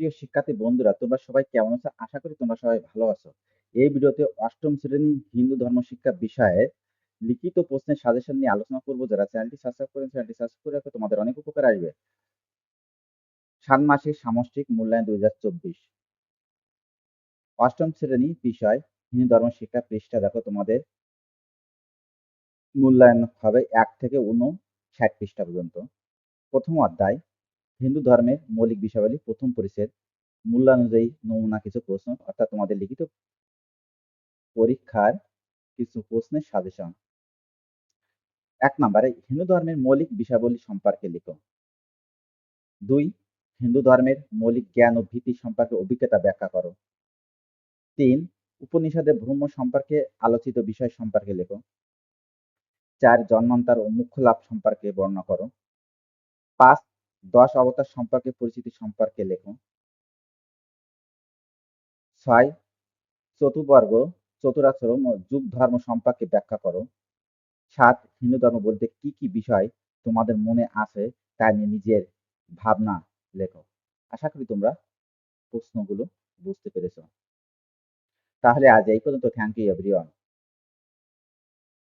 প্রিয় শিক্ষার্থী বন্ধুরা, তোমরা সবাই কেমন আছো? আশা করি তোমরা সবাই ভালো আছো। এই ভিডিওতে অষ্টম শ্রেণি হিন্দু ধর্ম শিক্ষা বিষয়ে লিখিত প্রশ্নের সাজেশন নিয়ে আলোচনা করব। যারা চ্যানেলটি সাবস্ক্রাইব করেন, চ্যানেলটি সাবস্ক্রাইব করে রাখো। তোমাদের অনেক উপকার আসবে। ষান্মাসিক সামষ্টিক মূল্যায়ন দুই হাজার চব্বিশ। অষ্টম শ্রেণি বিষয়, হিন্দু ধর্ম শিক্ষা পৃষ্ঠা। দেখো তোমাদের মূল্যায়ন হবে এক থেকে ষাট পৃষ্ঠা পর্যন্ত। প্রথম অধ্যায় হিন্দু ধর্মের মৌলিক বিষয়াবলী প্রথম পরিচ্ছেদ মূল্যানুযায়ী নমুনা কিছু প্রশ্ন, অর্থাৎ তোমাদের লিখিত পরীক্ষার কিছু প্রশ্নের সাজেশন। এক নম্বরে, হিন্দু ধর্মের মৌলিক বিষয়াবলী সম্পর্কে লিখো। দুই, হিন্দু ধর্মের মৌলিক জ্ঞান ও ভীতি সম্পর্কে অভিজ্ঞতা ব্যাখ্যা করো। তিন, উপনিষদের ভ্রম সম্পর্কে আলোচিত বিষয় সম্পর্কে লেখো। চার, জন্মান্তর ও মুখ্য লাভ সম্পর্কে বর্ণনা করো। পাঁচ দশ অবতার সম্পর্কে, পরিচিতি সম্পর্কে লেখো। ছয়, চতুর্বর্গ চতুরাশ্রম ও যুগ ধর্ম সম্পর্কে ব্যাখ্যা করো। সাত, হিন্দু ধর্ম বলতে কি কি বিষয় তোমাদের মনে আছে তা নিয়ে নিজের ভাবনা লেখো। আশা করি তোমরা প্রশ্নগুলো বুঝতে পেরেছ। তাহলে আজ এই পর্যন্ত। Thank you everyone